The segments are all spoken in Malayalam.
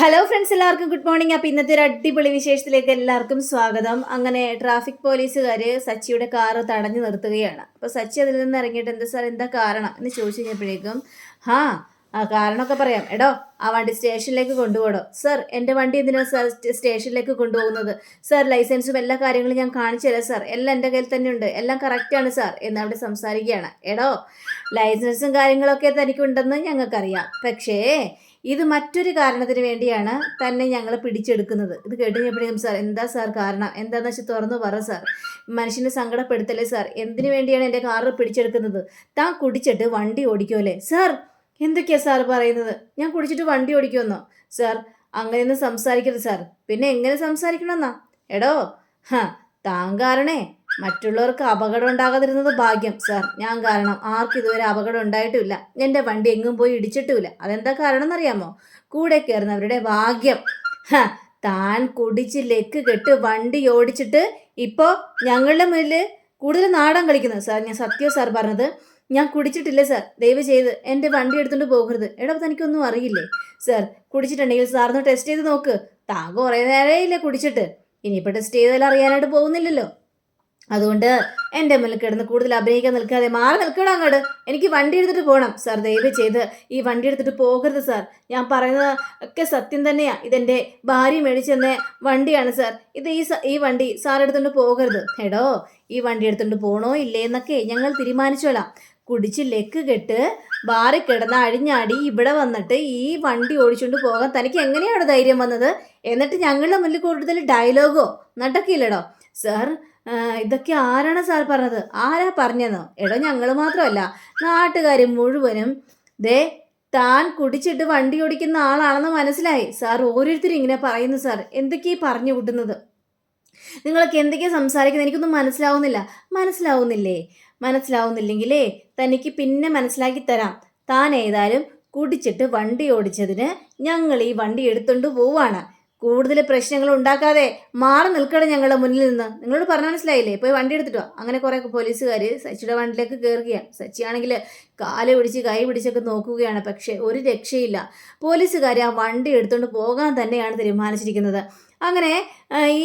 ഹലോ ഫ്രണ്ട്സ് എല്ലാവർക്കും ഗുഡ് മോർണിംഗ് അപ്പം ഇന്നത്തെ ഒരു അടിപൊളി വിശേഷത്തിലേക്ക് എല്ലാവർക്കും സ്വാഗതം. അങ്ങനെ ട്രാഫിക് പോലീസുകാർ സച്ചിയുടെ കാറ് തടഞ്ഞു നിർത്തുകയാണ്. അപ്പോൾ സച്ചി അതിൽ നിന്ന് ഇറങ്ങിയിട്ട് എന്താ സാർ എന്താ കാരണം? എന്ന് ചോദിച്ചു കഴിഞ്ഞപ്പോഴേക്കും ഹാ ആ കാരണമൊക്കെ പറയാം. എടോ ആ വണ്ടി സ്റ്റേഷനിലേക്ക് കൊണ്ടുപോകണോ സർ എന്റെ വണ്ടി എന്തിനാണ് സാർ സ്റ്റേഷനിലേക്ക് കൊണ്ടുപോകുന്നത്? സാർ ലൈസൻസും എല്ലാ കാര്യങ്ങളും ഞാൻ കാണിച്ചു തരാം സാർ എല്ലാം എന്റെ കയ്യിൽ തന്നെ ഉണ്ട്. എല്ലാം കറക്റ്റാണ് സാർ എന്ന് അവിടെ സംസാരിക്കുകയാണ്. എടോ ലൈസൻസും കാര്യങ്ങളൊക്കെ തനിക്കുണ്ടെന്ന് ഞങ്ങൾക്കറിയാം. പക്ഷേ ഇത് മറ്റൊരു കാരണത്തിന് വേണ്ടിയാണ് തന്നെ ഞങ്ങൾ പിടിച്ചെടുക്കുന്നത്. ഇത് കേട്ട് കഴിഞ്ഞപ്പോഴേക്കും സാർ എന്താ സാർ കാരണം? എന്താണെന്ന് വെച്ചാൽ തുറന്നു പറ സാർ. മനുഷ്യനെ സങ്കടപ്പെടുത്തല്ലേ സാർ? എന്തിനു വേണ്ടിയാണ് എന്റെ കാറ് പിടിച്ചെടുക്കുന്നത്? താൻ കുടിച്ചിട്ട് വണ്ടി ഓടിക്കുമല്ലേ സാർ എന്തൊക്കെയാ സാർ പറയുന്നത്? ഞാൻ കുടിച്ചിട്ട് വണ്ടി ഓടിക്കുമെന്നോ സാർ അങ്ങനെയൊന്നും സംസാരിക്കരുത് സാർ. പിന്നെ എങ്ങനെ സംസാരിക്കണമെന്നാ? എടോ ഹാ താൻ കാരണേ. മറ്റുള്ളവർക്ക് അപകടം ഉണ്ടാകാതിരുന്നത് ഭാഗ്യം സാർ. ഞാൻ കാരണം ആർക്കും ഇതുവരെ അപകടം ഉണ്ടായിട്ടുമില്ല എന്റെ വണ്ടി എങ്ങും പോയി ഇടിച്ചിട്ടുമില്ല. അതെന്താ കാരണം എന്നറിയാമോ കൂടെ കയറുന്നവരുടെ ഭാഗ്യം. താൻ കുടിച്ച് ലെക്ക് കെട്ട് വണ്ടി ഓടിച്ചിട്ട് ഇപ്പോൾ ഞങ്ങളുടെ മുന്നിൽ കൂടുതൽ നാടൻ കളിക്കുന്നത് സാർ ഞാൻ സത്യം സാർ പറഞ്ഞത് ഞാൻ കുടിച്ചിട്ടില്ല സാർ. ദയവ് ചെയ്ത് എന്റെ വണ്ടി എടുത്തുകൊണ്ട് പോകരുത്. എടാ തനിക്കൊന്നും അറിയില്ലേ? സാർ കുടിച്ചിട്ടുണ്ടെങ്കിൽ സാറിന് ടെസ്റ്റ് ചെയ്ത് നോക്ക്. താൻ കുറേ നേരമേ ഇല്ല കുടിച്ചിട്ട്? ഇനിയിപ്പോൾ ടെസ്റ്റ് ചെയ്താൽ അറിയാനായിട്ട് പോകുന്നില്ലല്ലോ. അതുകൊണ്ട് എന്റെ മുന്നിൽ കിടന്ന് കൂടുതൽ അഭിനയിക്കാൻ നിൽക്കാതെ മാറി നിൽക്കണം അങ്ങോട്ട്. എനിക്ക് വണ്ടി എടുത്തിട്ട് പോകണം സാർ ദയവ് ചെയ്ത് ഈ വണ്ടി എടുത്തിട്ട് പോകരുത് സാർ. ഞാൻ പറയുന്നത് ഒക്കെ സത്യം തന്നെയാണ് ഇതെന്റെ ഭാര്യ മേടിച്ചെന്ന വണ്ടിയാണ് സാർ. ഇത് ഈ ഈ വണ്ടി സാർ എടുത്തുകൊണ്ട് പോകരുത്. എടോ ഈ വണ്ടി എടുത്തുകൊണ്ട് പോകണോ ഇല്ലേ എന്നൊക്കെ ഞങ്ങൾ തീരുമാനിച്ചോളാം. കുടിച്ച് ലെക്ക് കെട്ട് ബാറി കിടന്ന അഴിഞ്ഞാടി ഇവിടെ വന്നിട്ട് ഈ വണ്ടി ഓടിച്ചുകൊണ്ട് പോകാൻ തനിക്ക് എങ്ങനെയാണ് ധൈര്യം വന്നത്? എന്നിട്ട് ഞങ്ങളുടെ മുന്നിൽ കൂടുതൽ ഡയലോഗോ നടക്കില്ലടോ. സാർ ഇതൊക്കെ ആരാണ് സാർ പറഞ്ഞത്? ആരാ പറഞ്ഞത് എടോ ഞങ്ങൾ മാത്രമല്ല നാട്ടുകാർ മുഴുവനും ദേ താൻ കുടിച്ചിട്ട് വണ്ടി ഓടിക്കുന്ന ആളാണെന്ന് മനസ്സിലായി. സാർ ഓരോരുത്തരും ഇങ്ങനെ പറയുന്നു സാർ. എന്തൊക്കെയാ പറഞ്ഞു കൂട്ടുന്നത്? നിങ്ങളൊക്കെ എന്തൊക്കെയാ സംസാരിക്കുന്നത്? എനിക്കൊന്നും മനസ്സിലാവുന്നില്ല. മനസ്സിലാവുന്നില്ലേ? മനസ്സിലാവുന്നില്ലെങ്കിലേ തനിക്ക് പിന്നെ മനസ്സിലാക്കി തരാം. താൻ ഏതായാലും കുടിച്ചിട്ട് വണ്ടി ഓടിച്ചതിന് ഞങ്ങൾ ഈ വണ്ടി എടുത്തുകൊണ്ട് പോവാണ്. കൂടുതൽ പ്രശ്നങ്ങൾ ഉണ്ടാക്കാതെ മാറി നിൽക്കണം ഞങ്ങളുടെ മുന്നിൽ നിന്ന്. നിങ്ങളോട് പറഞ്ഞ മനസ്സിലായില്ലേ? പോയി വണ്ടി എടുത്തിട്ടോ അങ്ങനെ കുറേ പോലീസുകാർ സച്ചിയുടെ വണ്ടിയിലേക്ക് കയറുകയാണ്. സച്ചിയാണെങ്കിൽ കാൽ പിടിച്ച് കൈ പിടിച്ചൊക്കെ നോക്കുകയാണ്. പക്ഷേ ഒരു രക്ഷയില്ല. പോലീസുകാർ ആ വണ്ടി എടുത്തുകൊണ്ട് പോകാൻ തന്നെയാണ് തീരുമാനിച്ചിരിക്കുന്നത്. അങ്ങനെ ഈ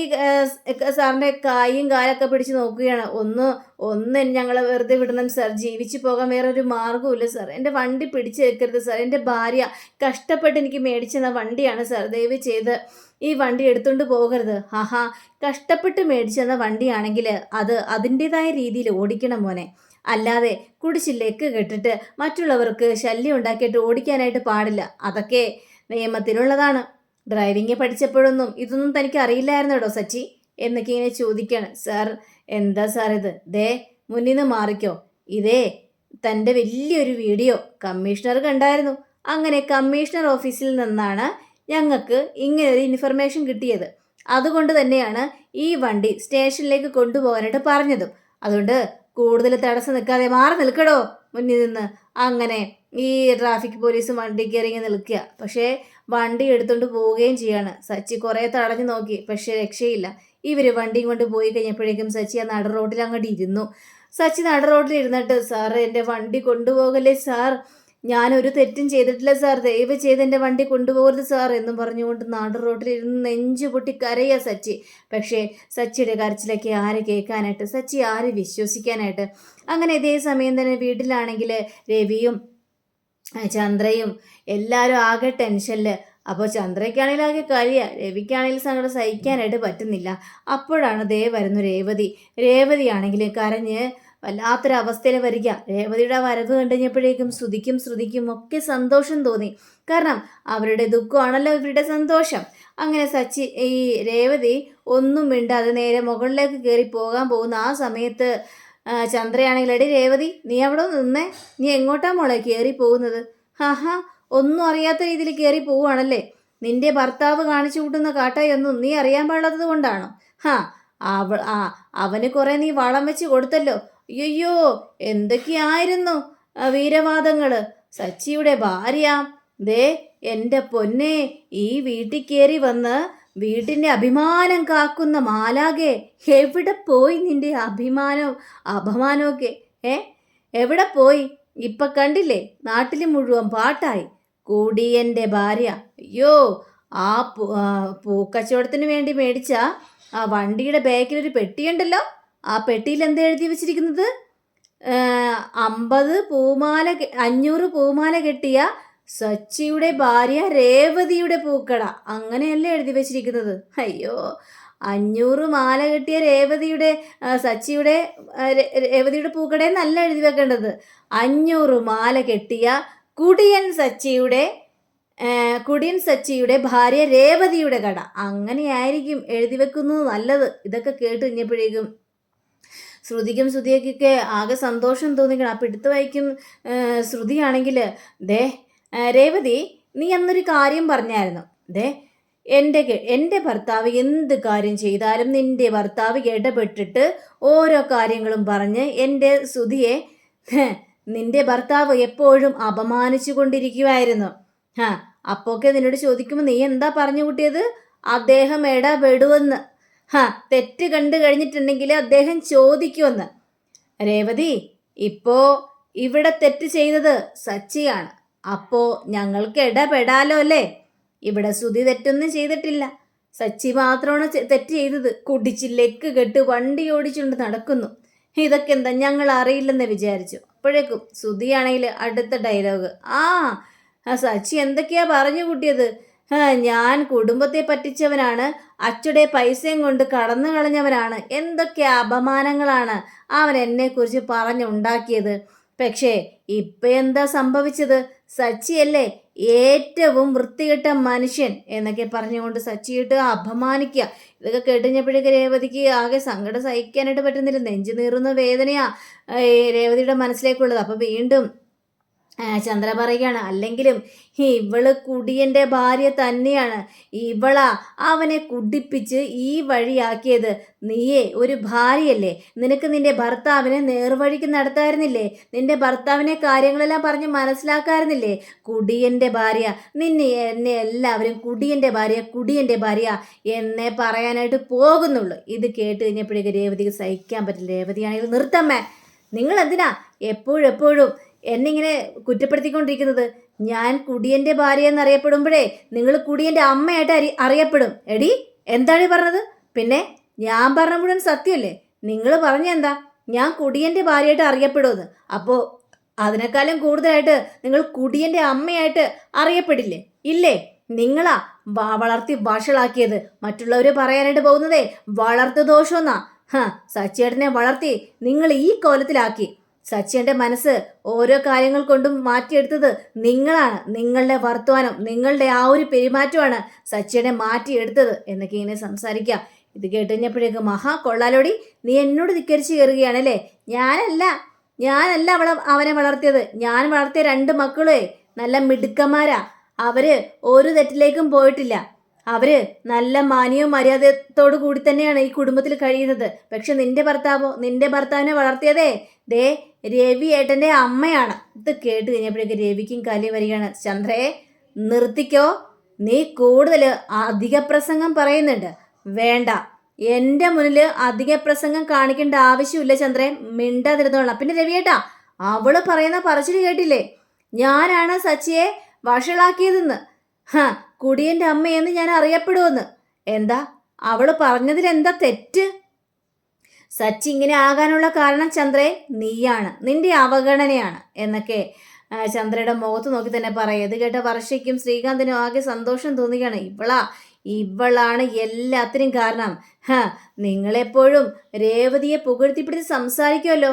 സാറിന്റെ കായും കാലൊക്കെ പിടിച്ച് നോക്കുകയാണ്. ഒന്ന് ഒന്ന് ഞങ്ങൾ വെറുതെ വിടണം സാർ. ജീവിച്ചു പോകാൻ വേറെ ഒരു മാർഗമില്ല സാർ. എന്റെ വണ്ടി പിടിച്ചു വെക്കരുത് സാർ. എന്റെ ഭാര്യ കഷ്ടപ്പെട്ട് എനിക്ക് മേടിച്ചെന്ന വണ്ടിയാണ് സാർ. ദയവ് ചെയ്ത് ഈ വണ്ടി എടുത്തുകൊണ്ട് പോകരുത്. ആഹാ കഷ്ടപ്പെട്ട് മേടിച്ചെന്ന വണ്ടിയാണെങ്കിൽ അത് അതിന്റേതായ രീതിയിൽ ഓടിക്കണം മോനെ. അല്ലാതെ കുടിച്ചില്ലേക്ക് കെട്ടിട്ട് മറ്റുള്ളവർക്ക് ശല്യം ഉണ്ടാക്കിയിട്ട് ഓടിക്കാനായിട്ട് പാടില്ല. അതൊക്കെ നിയമത്തിലുള്ളതാണ്. ഡ്രൈവിംഗ് പഠിച്ചപ്പോഴൊന്നും ഇതൊന്നും തനിക്ക് അറിയില്ലായിരുന്നു കേട്ടോ സച്ചി എന്നൊക്കെ ഇങ്ങനെ ചോദിക്കാണ്. സാർ എന്താ സാർ ഇത്? ദേ മുന്നിൽ നിന്ന് മാറിക്കോ. ഇതേ തന്റെ വലിയൊരു വീഡിയോ കമ്മീഷണർ കണ്ടായിരുന്നു. അങ്ങനെ കമ്മീഷണർ ഓഫീസിൽ നിന്നാണ് ഞങ്ങൾക്ക് ഇങ്ങനൊരു ഇൻഫർമേഷൻ കിട്ടിയത്. അതുകൊണ്ട് തന്നെയാണ് ഈ വണ്ടി സ്റ്റേഷനിലേക്ക് കൊണ്ടുപോകാനായിട്ട് പറഞ്ഞതും. അതുകൊണ്ട് കൂടുതൽ തടസ്സം നിൽക്കാതെ മാറി നിൽക്കടോ മുന്നിൽ നിന്ന്. അങ്ങനെ ഈ ട്രാഫിക് പോലീസ് വണ്ടി കയറി നിൽക്കുക. പക്ഷേ വണ്ടി എടുത്തുകൊണ്ട് പോവുകയും ചെയ്യാണ്. സച്ചി കുറേ തടഞ്ഞു നോക്കി പക്ഷേ രക്ഷയില്ല. ഇവർ വണ്ടിയും കൊണ്ട് പോയി കഴിഞ്ഞപ്പോഴേക്കും സച്ചി ആ നട റോഡിൽ അങ്ങോട്ട് ഇരുന്നു. സച്ചി നട റോഡിൽ ഇരുന്നിട്ട് സാർ എന്റെ വണ്ടി കൊണ്ടുപോകല്ലേ സാർ? ഞാനൊരു തെറ്റും ചെയ്തിട്ടില്ല സാർ. ദയവ് ചെയ്ത് എന്റെ വണ്ടി കൊണ്ടുപോകരുത് സാർ എന്നും പറഞ്ഞുകൊണ്ട് നാട് റോഡിൽ ഇരുന്ന് നെഞ്ചു പൊട്ടി കരയുക സച്ചി. പക്ഷേ സച്ചിയുടെ കരച്ചിലൊക്കെ ആര് കേൾക്കാനായിട്ട് സച്ചി ആര് വിശ്വസിക്കാനായിട്ട്? അങ്ങനെ ഇതേ സമയം തന്നെ വീട്ടിലാണെങ്കിൽ രവിയും ചന്ദ്രയും എല്ലാവരും ആകെ ടെൻഷനിൽ അപ്പോൾ ചന്ദ്രയ്ക്കാണെങ്കിൽ ആകെ കളിയാ. രവിക്കാണെങ്കിൽ സങ്കടം സഹിക്കാനായിട്ട് പറ്റുന്നില്ല. അപ്പോഴാണ് ദേ വരുന്നു രേവതി. രേവതിയാണെങ്കിൽ കരഞ്ഞ് വല്ലാത്തൊരവസ്ഥയിൽ വരിക. രേവതിയുടെ വരവ് കണ്ടുകഴിഞ്ഞപ്പോഴേക്കും ശ്രുതിക്കും ശ്രുതിക്കും ഒക്കെ സന്തോഷം തോന്നി. കാരണം അവരുടെ ദുഃഖമാണല്ലോ ഇവരുടെ സന്തോഷം. അങ്ങനെ സച്ചി ഈ രേവതി ഒന്നും മിണ്ടാതെ നേരെ മുകളിലേക്ക് കയറി പോകാൻ പോകുന്ന ആ സമയത്ത് ചന്ദ്രയാണെങ്കിൽ എടി രേവതി നീ അവിടെ നിന്നേ. നീ എങ്ങോട്ടാ മോളെ കയറി പോകുന്നത്? ഹാഹാ ഒന്നും അറിയാത്ത രീതിയിൽ കയറി പോവുകയാണല്ലേ? നിന്റെ ഭർത്താവ് കാണിച്ചു കൂട്ടുന്ന കാട്ടായൊന്നും നീ അറിയാൻ പാടാത്തത് കൊണ്ടാണോ? ഹാ അവ ആ അവന് കുറെ നീ വളം വെച്ച് കൊടുത്തല്ലോ. അയ്യോ എന്തൊക്കെയായിരുന്നു ആ വീരവാദങ്ങൾ? സച്ചിയുടെ ഭാര്യ. ദേ എന്റെ പൊന്നെ ഈ വീട്ടിൽ കയറി വന്ന് വീട്ടിന്റെ അഭിമാനം കാക്കുന്ന മാലാകെ എവിടെ പോയി നിന്റെ അഭിമാനവും അപമാനമൊക്കെ ഏ? എവിടെ പോയി? ഇപ്പൊ കണ്ടില്ലേ? നാട്ടിൽ മുഴുവൻ പാട്ടായി. കൂടിയന്റെ ഭാര്യ. അയ്യോ ആ പൂക്കച്ചവടത്തിന് വേണ്ടി മേടിച്ച ആ വണ്ടിയുടെ ബാക്കിൽ ഒരു പെട്ടിയുണ്ടല്ലോ? ആ പെട്ടിയിൽ എന്താ എഴുതി വെച്ചിരിക്കുന്നത്? അമ്പത് പൂമാല അഞ്ഞൂറ് പൂമാല കെട്ടിയ സച്ചിയുടെ ഭാര്യ രേവതിയുടെ പൂക്കട. അങ്ങനെയല്ലേ എഴുതി വെച്ചിരിക്കുന്നത്? അയ്യോ അഞ്ഞൂറ് മാല കെട്ടിയ രേവതിയുടെ സച്ചിയുടെ രേവതിയുടെ പൂക്കട എന്നല്ല എഴുതി വെക്കേണ്ടത്. അഞ്ഞൂറ് മാല കെട്ടിയ കുടിയൻ സച്ചിയുടെ കുടിയൻ സച്ചിയുടെ ഭാര്യ രേവതിയുടെ കട. അങ്ങനെയായിരിക്കും എഴുതി വെക്കുന്നത് നല്ലത്. ഇതൊക്കെ കേട്ട് കഴിഞ്ഞപ്പോഴേക്കും ശ്രുതിക്കും ശ്രുതിയൊക്കെ ആകെ സന്തോഷം തോന്നിക്കണം. അപ്പം എടുത്തു വായിക്കും ശ്രുതിയാണെങ്കിൽ ദേ രേവതി നീ അന്നൊരു കാര്യം പറഞ്ഞായിരുന്നു. ദേ എന്റെ എന്റെ ഭർത്താവ് എന്ത് കാര്യം ചെയ്താലും നിന്റെ ഭർത്താവ് ഇടപെട്ടിട്ട് ഓരോ കാര്യങ്ങളും പറഞ്ഞ് എന്റെ സുധിയെ നിന്റെ ഭർത്താവ് എപ്പോഴും അപമാനിച്ചു കൊണ്ടിരിക്കുമായിരുന്നു ഹാ അപ്പോക്കെ നിന്നോട് ചോദിക്കുമ്പോൾ നീ എന്താ പറഞ്ഞു കൂട്ടിയത്? അദ്ദേഹം ഇടപെടുവെന്ന്. ഹാ തെറ്റ് കണ്ടു കഴിഞ്ഞിട്ടുണ്ടെങ്കിൽ അദ്ദേഹം ചോദിക്കുമെന്ന് രേവതി ഇപ്പോൾ ഇവിടെ തെറ്റ് ചെയ്തത് സച്ചിയാണ്. അപ്പോ ഞങ്ങൾക്ക് ഇടപെടാലോ അല്ലേ? ഇവിടെ ശ്രുതി തെറ്റൊന്നും ചെയ്തിട്ടില്ല. സച്ചി മാത്രമാണ് തെറ്റ് ചെയ്തത്. കുടിച്ച് ലെക്ക് കെട്ട് വണ്ടി ഓടിച്ചുകൊണ്ട് നടക്കുന്നു. ഇതൊക്കെ എന്താ ഞങ്ങൾ അറിയില്ലെന്ന് വിചാരിച്ചു. അപ്പോഴേക്കും ശ്രുതിയാണെങ്കിൽ അടുത്ത ഡയലോഗ്. ആ സച്ചി എന്തൊക്കെയാ പറഞ്ഞു കൂട്ടിയത്? ഞാൻ കുടുംബത്തെ പറ്റിച്ചവനാണ്. അച്ചുടെ പൈസയും കൊണ്ട് കടന്നു കളഞ്ഞവനാണ്. എന്തൊക്കെ അപമാനങ്ങളാണ് അവൻ എന്നെക്കുറിച്ച് പറഞ്ഞുണ്ടാക്കിയത്. പക്ഷേ ഇപ്പം എന്താ സംഭവിച്ചത്? സച്ചിയല്ലേ ഏറ്റവും വൃത്തികെട്ട മനുഷ്യൻ എന്നൊക്കെ പറഞ്ഞുകൊണ്ട് സച്ചിയിട്ട് അപമാനിക്കുക. ഇതൊക്കെ കേട്ടുകഴിഞ്ഞപ്പോഴേക്ക് രേവതിക്ക് ആകെ സങ്കടം സഹിക്കാനായിട്ട് പറ്റുന്നില്ല. നെഞ്ചു നീറുന്ന വേദനയാ രേവതിയുടെ മനസ്സിലേക്കുള്ളത്. അപ്പൊ വീണ്ടും ചന്ദ്ര പറയുകയാണ് അല്ലെങ്കിലും ഇവൾ കുടിയന്റെ ഭാര്യ തന്നെയാണ്. ഇവളാ അവനെ കുടിപ്പിച്ച് ഈ വഴിയാക്കിയത്. നീയേ ഒരു ഭാര്യയല്ലേ. നിനക്ക് നിന്റെ ഭർത്താവിനെ നേർവഴിക്ക് നടത്തായിരുന്നില്ലേ? നിന്റെ ഭർത്താവിനെ കാര്യങ്ങളെല്ലാം പറഞ്ഞ് മനസ്സിലാക്കാറുന്നില്ലേ കുടിയന്റെ ഭാര്യ. നിന്നെ എന്നെ എല്ലാവരും കുടിയന്റെ ഭാര്യ കുടിയന്റെ ഭാര്യ എന്നെ പറയാനായിട്ട് പോകുന്നുള്ളൂ. ഇത് കേട്ട് കഴിഞ്ഞപ്പോഴേക്ക് രേവതിക്ക് സഹിക്കാൻ പറ്റില്ല. രേവതിയാണെങ്കിൽ നിർത്തമ്മേ നിങ്ങൾ എന്തിനാ എപ്പോഴും എപ്പോഴും എന്നിങ്ങനെ കുറ്റപ്പെടുത്തിക്കൊണ്ടിരിക്കുന്നത്? ഞാൻ കുടിയന്റെ ഭാര്യ എന്നറിയപ്പെടുമ്പോഴേ നിങ്ങൾ കുടിയന്റെ അമ്മയായിട്ട് അറി അറിയപ്പെടും. എടി എന്താണ് പറഞ്ഞത്? പിന്നെ ഞാൻ പറഞ്ഞ മുഴുവൻ സത്യമല്ലേ? നിങ്ങൾ പറഞ്ഞ എന്താ? ഞാൻ കുടിയന്റെ ഭാര്യയായിട്ട് അറിയപ്പെടുമെന്ന്. അപ്പോൾ അതിനേക്കാളും കൂടുതലായിട്ട് നിങ്ങൾ കുടിയന്റെ അമ്മയായിട്ട് അറിയപ്പെടില്ലേ? ഇല്ലേ? നിങ്ങളാ വളർത്തി വഷളാക്കിയത്. മറ്റുള്ളവർ പറയാനായിട്ട് പോകുന്നതേ വളർത്തു ദോഷമെന്നാ. ഹ സച്ചേട്ടനെ വളർത്തി നിങ്ങൾ ഈ കോലത്തിലാക്കി. സച്ചിയുടെ മനസ്സ് ഓരോ കാര്യങ്ങൾ കൊണ്ടും മാറ്റിയെടുത്തത് നിങ്ങളാണ്. നിങ്ങളുടെ വർത്തമാനം നിങ്ങളുടെ ആ ഒരു പെരുമാറ്റമാണ് സച്ചിയുടെ മാറ്റിയെടുത്തത് എന്നൊക്കെ ഇങ്ങനെ സംസാരിക്കുക ഇത് കേട്ടുകഴിഞ്ഞപ്പോഴേക്ക് മഹാ കൊള്ളാലോടി. നീ എന്നോട് ധിക്കരിച്ച് കയറുകയാണല്ലേ? ഞാനല്ല ഞാനല്ല അവളെ അവനെ വളർത്തിയത്. ഞാൻ വളർത്തിയ രണ്ട് മക്കളേ നല്ല മിടുക്കന്മാരാ. അവർ ഒരു തെറ്റിലേക്കും പോയിട്ടില്ല. അവർ നല്ല മാന്യവും മര്യാദത്തോടു കൂടി തന്നെയാണ് ഈ കുടുംബത്തിൽ കഴിയുന്നത്. പക്ഷെ നിന്റെ ഭർത്താവോ നിന്റെ ഭർത്താവിനെ വളർത്തിയതേ? ദേ രവി ഏട്ടന്റെ അമ്മയാണ്. ഇത് കേട്ട് കഴിഞ്ഞപ്പോഴേക്ക് രവിക്കും കലി വരികയാണ്. ചന്ദ്രയെ നിർത്തിക്കോ. നീ കൂടുതൽ അധിക പ്രസംഗം പറയുന്നുണ്ട്. വേണ്ട. എന്റെ മുന്നിൽ അധിക പ്രസംഗം കാണിക്കേണ്ട ആവശ്യമില്ല ചന്ദ്രൻ മിണ്ടാതിരുന്നോളാം പിന്നെ രവിയേട്ടാ അവൾ പറയുന്ന പറച്ചിൽ കേട്ടില്ലേ? ഞാനാണ് സച്ചിയെ വഷളാക്കിയതെന്ന്. ഹ കുടിയന്റെ അമ്മയെന്ന് ഞാൻ അറിയപ്പെടുമെന്ന്. എന്താ? അവൾ പറഞ്ഞതിൽ എന്താ തെറ്റ്? സച്ചി ഇങ്ങനെ ആകാനുള്ള കാരണം ചന്ദ്രേ നീയാണ് നിന്റെ അവഗണനയാണ് എന്നൊക്കെ ചന്ദ്രയുടെ മുഖത്ത് നോക്കി തന്നെ പറയും. ഇത് കേട്ട വർഷയ്ക്കും ശ്രീകാന്തിനും ആകെ സന്തോഷം തോന്നുകയാണ് ഇവളാ ഇവളാണ് എല്ലാത്തിനും കാരണം. ഹ നിങ്ങളെപ്പോഴും രേവതിയെ പുകഴ്ത്തിപ്പിടിച്ച് സംസാരിക്കുമല്ലോ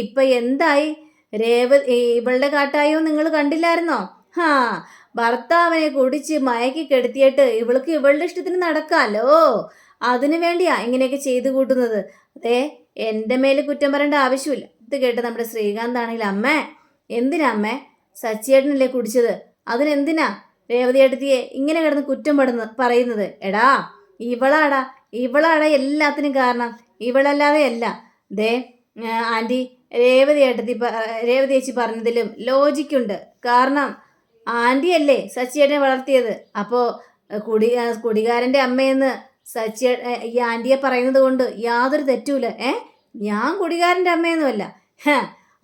ഇപ്പൊ എന്തായി? രേവ ഇവളുടെ കാട്ടായോ നിങ്ങൾ കണ്ടില്ലായിരുന്നോ? ഹാ ഭർത്താവിനെ കുടിച്ച് മയക്കി കെടുത്തിയിട്ട് ഇവൾക്ക് ഇവളുടെ ഇഷ്ടത്തിന് നടക്കാലോ? അതിനു വേണ്ടിയാ ഇങ്ങനെയൊക്കെ ചെയ്തു കൂട്ടുന്നത്. അതെ എന്റെ മേലെ കുറ്റം പറയേണ്ട ആവശ്യമില്ല. ഇത് കേട്ട് നമ്മുടെ ശ്രീകാന്ത് ആണെങ്കിൽ അമ്മേ എന്തിനാ അമ്മേ? സച്ചിയേട്ടനല്ലേ കുടിച്ചത്? അതിനെന്തിനാ രേവതി എടുത്തിയെ ഇങ്ങനെ കിടന്ന് കുറ്റം പെടുന്ന പറയുന്നത്? എടാ ഇവളാടാ ഇവളാടാ എല്ലാത്തിനും കാരണം. ഇവളല്ലാതെ അല്ല. ദേ ആന്റി രേവതി ഏട്ടത്തി രേവതി ചേച്ചി പറഞ്ഞതിലും ലോജിക്കുണ്ട്. കാരണം ആന്റിയല്ലേ സച്ചിയേട്ടനെ വളർത്തിയത്. അപ്പോൾ കുടി കുടികാരന്റെ അമ്മയെന്ന് സച്ചിയ ഏ, ഈ ആന്റിയെ പറയുന്നത് കൊണ്ട് യാതൊരു തെറ്റുമില്ല. ഏ ഞാൻ കുടികാരന്റെ അമ്മയൊന്നുമല്ല.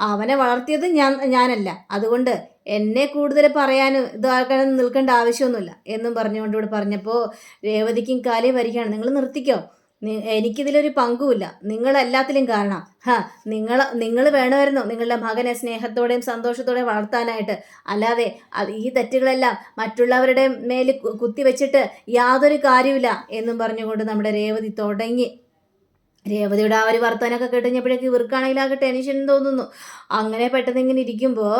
അവനെ വളർത്തിയത് ഞാൻ ഞാനല്ല. അതുകൊണ്ട് എന്നെ കൂടുതൽ പറയാനും ഇതാക്കാനും നിൽക്കേണ്ട ആവശ്യമൊന്നുമില്ല എന്നും പറഞ്ഞുകൊണ്ട് ഇവിടെ പറഞ്ഞപ്പോൾ രേവതിക്കും കാലേ വരികയാണ്. നിങ്ങൾ നിർത്തിക്കോ? എനിക്കിതിലൊരു പങ്കുമില്ല. നിങ്ങളെല്ലാത്തിലും കാരണം. ഹാ നിങ്ങൾ നിങ്ങൾ വേണമായിരുന്നു നിങ്ങളുടെ മകനെ സ്നേഹത്തോടെയും സന്തോഷത്തോടെയും വളർത്താനായിട്ട്. അല്ലാതെ ഈ തെറ്റുകളെല്ലാം മറ്റുള്ളവരുടെ മേൽ കുത്തിവെച്ചിട്ട് യാതൊരു കാര്യമില്ല എന്നും പറഞ്ഞുകൊണ്ട് നമ്മുടെ രേവതി തുടങ്ങി. രേവതിയുടെ ആ ഒരു വർത്തമാനമൊക്കെ കേട്ടുകഴിഞ്ഞപ്പോഴേക്ക് ഇവർക്കാണെങ്കിൽ ആകെ ടെൻഷൻ തോന്നുന്നു. അങ്ങനെ പെട്ടെന്ന് ഇങ്ങനെ ഇരിക്കുമ്പോൾ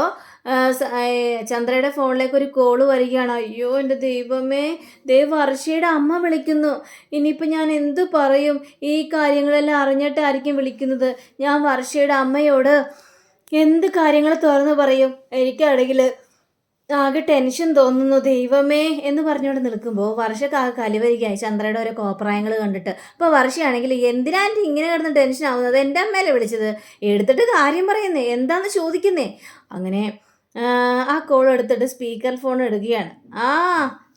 ചന്ദ്രയുടെ ഫോണിലേക്ക് ഒരു കോൾ വരികയാണ്. അയ്യോ എന്റെ ദൈവമേ ദൈവ വർഷയുടെ അമ്മ വിളിക്കുന്നു. ഇനിയിപ്പോൾ ഞാൻ എന്ത് പറയും? ഈ കാര്യങ്ങളെല്ലാം അറിഞ്ഞിട്ടായിരിക്കും വിളിക്കുന്നത്. ഞാൻ വർഷയുടെ അമ്മയോട് എന്ത് കാര്യങ്ങൾ തുറന്നു പറയും? എനിക്കാണെങ്കിൽ ആകെ ടെൻഷൻ തോന്നുന്നു. ദൈവമേ എന്ന് പറഞ്ഞുകൊണ്ട് നിൽക്കുമ്പോൾ വർഷക്ക് ആകെ കലിവരികയായി ചന്ദ്രയുടെ ഓരോ കോപ്രായങ്ങൾ കണ്ടിട്ട്. അപ്പോൾ വർഷയാണെങ്കിൽ എന്തിനാ ഇങ്ങനെ കിടന്ന് ടെൻഷൻ ആവുന്നത്? എന്റെ അമ്മയല്ലേ വിളിച്ചത്. എടുത്തിട്ട് കാര്യം പറയുന്നേ. എന്താന്ന് ചോദിക്കുന്നേ? അങ്ങനെ ആ കോൾ എടുത്തിട്ട് സ്പീക്കർ ഫോൺ എടുക്കുകയാണ് ആ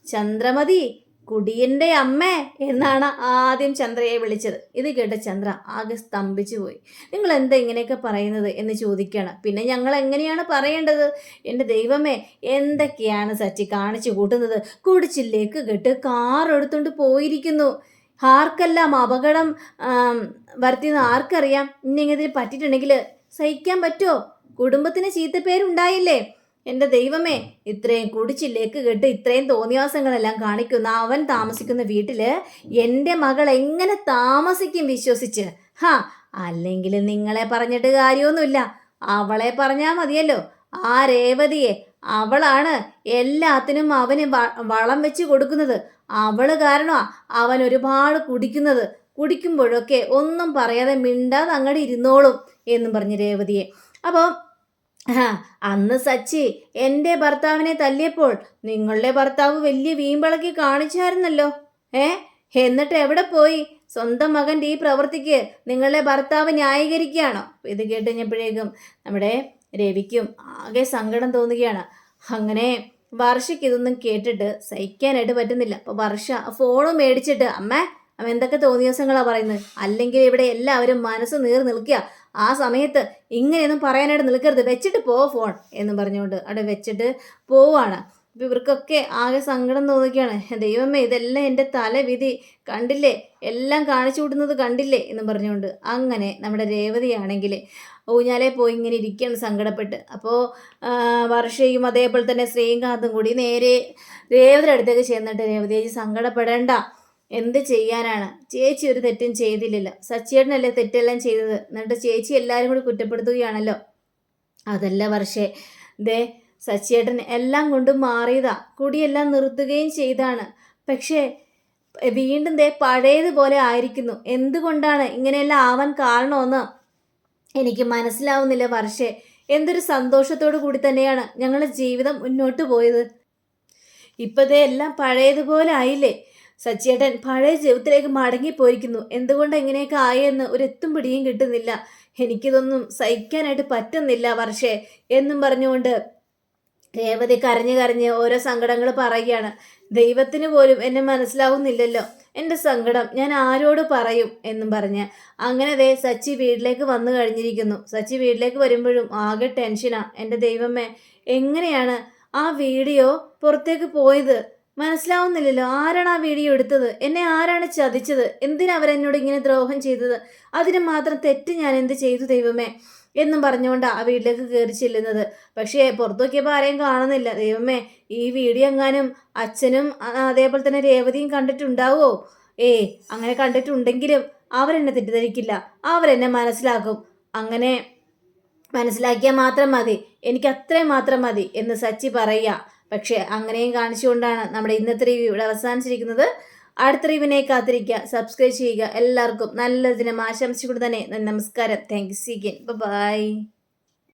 ചന്ദ്രമതി കുടിയന്റെ അമ്മേ എന്നാണ് ആദ്യം ചന്ദ്രയെ വിളിച്ചത്. ഇത് കേട്ട ചന്ദ്ര ആകെ സ്തംഭിച്ചു പോയി. നിങ്ങൾ എന്താ ഇങ്ങനെയൊക്കെ പറയുന്നത്? എന്ന് ചോദിക്കുകയാണ്. പിന്നെ ഞങ്ങൾ എങ്ങനെയാണ് പറയേണ്ടത്? എന്റെ ദൈവമേ എന്തൊക്കെയാണ് സച്ചി കാണിച്ചു കൂട്ടുന്നത്? കുടിച്ചില്ലേക്ക് കെട്ട് കാർ എടുത്തുകൊണ്ട് പോയിരിക്കുന്നു. ആർക്കെല്ലാം അപകടം വരുത്തിയെന്ന് ആർക്കറിയാം? ഇനി ഇങ്ങനെ പറ്റിയിട്ടുണ്ടെങ്കിൽ സഹിക്കാൻ പറ്റുമോ? കുടുംബത്തിന് ചീത്തപ്പേരുണ്ടായില്ലേ? എന്റെ ദൈവമേ ഇത്രയും കുടിച്ചില്ലേക്ക് കെട്ട് ഇത്രയും തോന്നിയാസങ്ങളെല്ലാം കാണിക്കുന്ന അവൻ താമസിക്കുന്ന വീട്ടിൽ എന്റെ മകൾ എങ്ങനെ താമസിക്കും വിശ്വസിച്ച്? ഹാ അല്ലെങ്കിൽ നിങ്ങളെ പറഞ്ഞിട്ട് കാര്യമൊന്നുമില്ല. അവളെ പറഞ്ഞാൽ മതിയല്ലോ. ആ രേവതിയെ അവളാണ് എല്ലാത്തിനും അവന് വളം വെച്ച് കൊടുക്കുന്നത്. അവൾ കാരണമാ അവൻ ഒരുപാട് കുടിക്കുന്നത്. കുടിക്കുമ്പോഴൊക്കെ ഒന്നും പറയാതെ മിണ്ടാതെ അങ്ങോട്ട് ഇരുന്നോളും എന്നും പറഞ്ഞ് രേവതിയെ. അപ്പോൾ ആ അന്ന് സച്ചി എന്റെ ഭർത്താവിനെ തല്ലിയപ്പോൾ നിങ്ങളുടെ ഭർത്താവ് വലിയ വീമ്പിളക്കി കാണിച്ചായിരുന്നല്ലോ. ഏ എന്നിട്ട് എവിടെ പോയി? സ്വന്തം മകന്റെ ഈ പ്രവൃത്തിക്ക് നിങ്ങളുടെ ഭർത്താവ് ന്യായീകരിക്കുകയാണോ? ഇത് കേട്ട് കഴിഞ്ഞപ്പോഴേക്കും നമ്മുടെ രവിക്കും ആകെ സങ്കടം തോന്നുകയാണ്. അങ്ങനെ വർഷയ്ക്ക് ഇതൊന്നും കേട്ടിട്ട് സഹിക്കാനായിട്ട് പറ്റുന്നില്ല. അപ്പോൾ വർഷ ഫോൺ മേടിച്ചിട്ട് അമ്മ അവൻ എന്തൊക്കെ തോന്നിയ ദിവസങ്ങളാണ് പറയുന്നത്? അല്ലെങ്കിൽ ഇവിടെ എല്ലാവരും മനസ്സ് നീർ നിൽക്കുക. ആ സമയത്ത് ഇങ്ങനെയൊന്നും പറയാനായിട്ട് നിൽക്കരുത്. വെച്ചിട്ട് പോ ഫോൺ എന്ന് പറഞ്ഞുകൊണ്ട് അവിടെ വെച്ചിട്ട് പോവാണ്. അപ്പം ഇവർക്കൊക്കെ ആകെ സങ്കടം തോന്നുകയാണ് ദൈവമേ ഇതെല്ലാം എന്റെ തലവിധി കണ്ടില്ലേ? എല്ലാം കാണിച്ചു കൂട്ടുന്നത് കണ്ടില്ലേ? എന്ന് പറഞ്ഞുകൊണ്ട് അങ്ങനെ നമ്മുടെ രേവതിയാണെങ്കിൽ ഊഞ്ഞാലെ പോയി ഇങ്ങനെ ഇരിക്കുകയാണ് സങ്കടപ്പെട്ട്. അപ്പോൾ വർഷയും അതേപോലെ തന്നെ ശ്രീകാന്തും കൂടി നേരെ രേവതിയുടെ അടുത്തേക്ക് ചെന്നിട്ട് രേവതി ചേച്ചി സങ്കടപ്പെടേണ്ട. എന്ത് ചെയ്യാനാണ്? ചേച്ചി ഒരു തെറ്റും ചെയ്തില്ലല്ലോ. സച്ചിയേട്ടനല്ലേ തെറ്റെല്ലാം ചെയ്തത്? എന്നിട്ട് ചേച്ചി എല്ലാവരും കൂടി കുറ്റപ്പെടുത്തുകയാണല്ലോ. അതല്ല വർഷേ. ദേ സച്ചിയേട്ടൻ എല്ലാം കൊണ്ടും മാറിയതാ. കുടിയെല്ലാം നിർത്തുകയും ചെയ്താണ്. പക്ഷേ വീണ്ടും ദേ പഴയതുപോലെ ആയിരിക്കുന്നു. എന്തുകൊണ്ടാണ് ഇങ്ങനെയെല്ലാം ആവാൻ കാരണമെന്ന് എനിക്ക് മനസ്സിലാവുന്നില്ല വർഷേ. എന്തൊരു സന്തോഷത്തോടു കൂടി തന്നെയാണ് ഞങ്ങളുടെ ജീവിതം മുന്നോട്ട് പോയത്. ഇപ്പതേ എല്ലാം പഴയതുപോലെ ആയില്ലേ? സച്ചിയേട്ടൻ പഴയ ജീവിതത്തിലേക്ക് മടങ്ങിപ്പോയിരിക്കുന്നു. എന്തുകൊണ്ട് എങ്ങനെയൊക്കെ ആയെന്ന് ഒരു എത്തും പിടിയും കിട്ടുന്നില്ല. എനിക്കിതൊന്നും സഹിക്കാനായിട്ട് പറ്റുന്നില്ല വർഷേ എന്നും പറഞ്ഞുകൊണ്ട് രേവതി കരഞ്ഞു കരഞ്ഞ് ഓരോ സങ്കടങ്ങൾ പറയുകയാണ്. ദൈവത്തിന് പോലും എന്നെ മനസ്സിലാവുന്നില്ലല്ലോ. എന്റെ സങ്കടം ഞാൻ ആരോട് പറയും എന്നും പറഞ്ഞ്. അങ്ങനെ ദേ സച്ചി വീട്ടിലേക്ക് വന്നു കഴിഞ്ഞിരിക്കുന്നു. സച്ചി വീട്ടിലേക്ക് വരുമ്പോഴും ആകെ ടെൻഷനാണ് എന്റെ ദൈവമേ എങ്ങനെയാണ് ആ വീഡിയോ പുറത്തേക്ക് പോയത്? മനസ്സിലാവുന്നില്ലല്ലോ. ആരാണ് ആ വീഡിയോ എടുത്തത്? എന്നെ ആരാണ് ചതിച്ചത്? എന്തിനാ അവരെന്നോട് ഇങ്ങനെ ദ്രോഹം ചെയ്തത്? അതിന് മാത്രം തെറ്റ് ഞാൻ എന്ത് ചെയ്തു ദൈവമേ? എന്നും പറഞ്ഞുകൊണ്ട് ആ വീട്ടിലേക്ക് കയറി ചെല്ലുന്നത്. പക്ഷേ പുറത്തു നോക്കിയപ്പോൾ ആരെയും കാണുന്നില്ല. ദൈവമേ ഈ വീഡിയോ എങ്ങാനും അച്ഛനും അതേപോലെ തന്നെ രേവതിയും കണ്ടിട്ടുണ്ടാവോ? ഏ അങ്ങനെ കണ്ടിട്ടുണ്ടെങ്കിലും അവരെന്നെ തെറ്റിദ്ധരിക്കില്ല. അവരെന്നെ മനസ്സിലാക്കും. അങ്ങനെ മനസ്സിലാക്കിയാൽ മാത്രം മതി. എനിക്ക് അത്രയും മാത്രം മതി എന്ന് സച്ചി പറയുക. പക്ഷേ അങ്ങനെയും കാണിച്ചുകൊണ്ടാണ് നമ്മുടെ ഇന്നത്തെ റിവ്യൂ ഇവിടെ അവസാനിച്ചിരിക്കുന്നത്. അടുത്ത റിവ്യൂവിനെ കാത്തിരിക്കുക സബ്സ്ക്രൈബ് ചെയ്യുക. എല്ലാവർക്കും നല്ല ദിനം ആശംസിച്ചുകൊണ്ട് തന്നെ നമസ്കാരം. Thank you സീഗൻ by